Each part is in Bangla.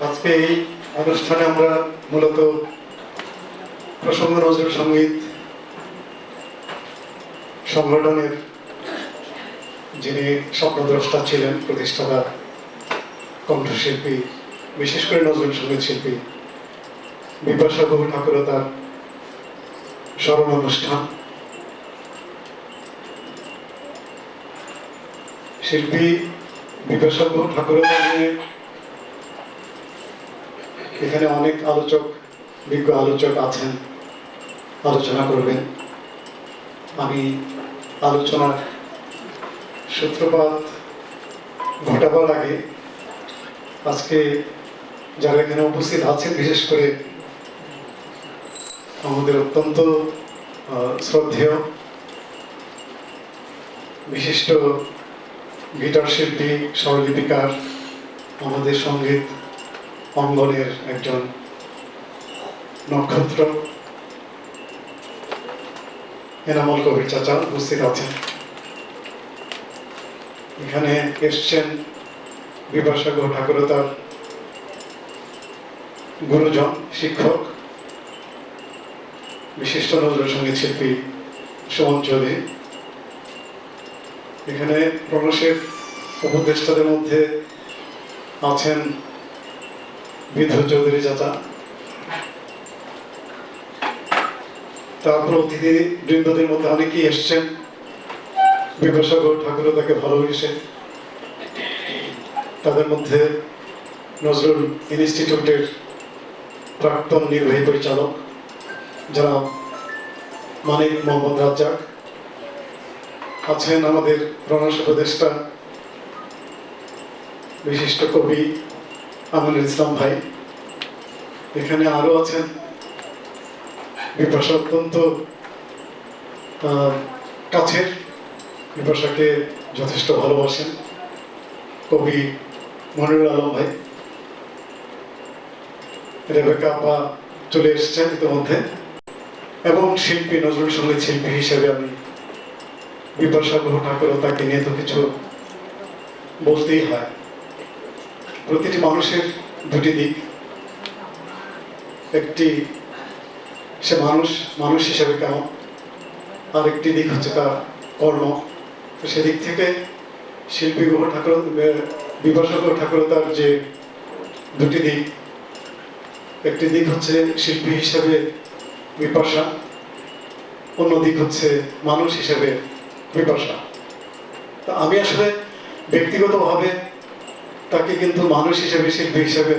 আজকে এই অনুষ্ঠানে আমরা মূলত প্রসঙ্গ নজরুল সংগীত সংগঠনের যিনি স্বপ্নদ্রষ্টা ছিলেন, প্রতিষ্ঠাতা, কণ্ঠশিল্পী, বিশেষ করে নজরুল সংগীত শিল্পী বিপাশা বহু ঠাকুরতার স্মরণ অনুষ্ঠান। শিল্পী বিপাশা বহু ঠাকুরতা এখানে অনেক আলোচক, বিজ্ঞ আলোচক আছেন। আলোচনা করবেন। আমি আলোচনার সূত্রপাত ঘটাবার আগে আজকে যারা এখানে উপস্থিত আছেন, বিশেষ করে আমাদের অত্যন্ত শ্রদ্ধেয় বিশিষ্ট গিটার শিল্পী স্বরলিপিকার, আমাদের সংগীত অঙ্গনের একজন নক্ষত্র। এনামল কবির চাচা উপস্থিত আছেন। এখানে এসছেন বিপাসাগর ঠাকুরতার গুরুজন, শিক্ষক, বিশিষ্ট নজরুল সংগীত শিল্পী সুমন চৌধুরী। এখানে প্রণসের উপদেষ্টাদের মধ্যে আছেন বিধু চৌধুরী চাচা। তারপর অতিথি বৃন্দদের মধ্যে অনেকেই এসছেন। বিপাসাগর ঠাকুর তাকে ভালোবেসে। তাদের মধ্যে নজরুল ইনস্টিটিউটের প্রাক্তন নির্বাহী পরিচালক যারা মানিক মোহাম্মদ রাজ্জাক। আছেন আমাদের রণস উপদেষ্টা, বিশিষ্ট কবি আমিনুল ইসলাম ভাই, এখানে আরও আছেন। বিপাশা অত্যন্ত কাছের। বিপাশাকে যথেষ্ট ভালোবাসেন। কবি মনিরুল আলম ভাই। রেবেকা আপা চলে এসেছেন ইতিমধ্যে। এবং শিল্পী, নজরুল সংগীত শিল্পী হিসেবে আমি বিপাশা গ্রহ ঠাকুর তাকে নিয়ে তো কিছু বলতেই হয়। প্রতিটি মানুষের দুটি দিক। একটি সে মানুষ মানুষ হিসেবে কেমন? আর একটি দিক হচ্ছে তার কর্ম। তো সেদিক থেকে শিল্পী গ্রহ ঠাকুর বিপাশা গ্রহ ঠাকুরতার যে দুটি দিক, একটি দিক হচ্ছে শিল্পী হিসেবে বিপাশা, অন্য দিক হচ্ছে মানুষ হিসেবে বিপাশা। তা আমি আসলে ব্যক্তিগতভাবে তাকে কিন্তু মানুষ হিসেবে, শিল্পী হিসেবে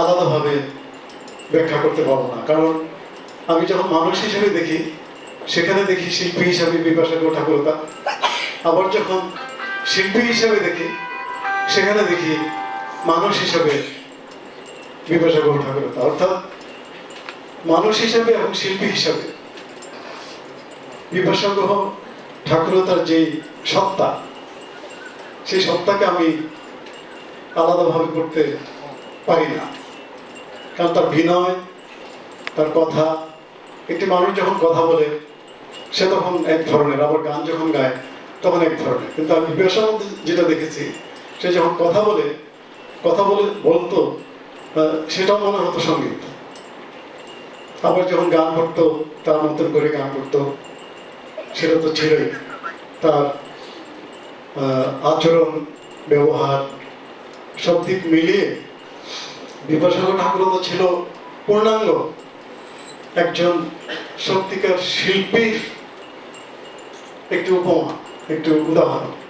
আলাদাভাবে ব্যাখ্যা করতে পারব না। কারণ আমি যখন মানুষ হিসেবে দেখি, সেখানে দেখি শিল্পী হিসাবে বিপাশা ঠাকুরতা। আবার যখন শিল্পী হিসাবে দেখি, সেখানে দেখি মানুষ হিসাবে বিপাশা ঠাকুরতা। অর্থাৎ মানুষ হিসাবে এবং শিল্পী হিসাবে বিপাশাগ্রহ ঠাকুরতার যে সত্তা, সেই সত্তাকে আমি আলাদাভাবে করতে পারি না। কারণ তার বিনয়, তার কথা, একটি মানুষ যখন কথা বলে, সে তখন এক ধরনের, আবার গান যখন গায়, তখন এক ধরনের। কিন্তু আমি বিপাশার মধ্যে যেটা দেখেছি, সে যখন কথা বলে কথা বলে বলতো সেটাও মনে হতো সংগীত। আবার যখন গান করতো, তার মতন করে গান করতো, সেটা তো ছিলই তার আচরণ, ব্যবহার সব দিক মিলিয়ে বিপাশাগর ঠাকুর তো ছিল পূর্ণাঙ্গ একজন সত্যিকার শিল্পীর একটি উপমা, একটি উদাহরণ।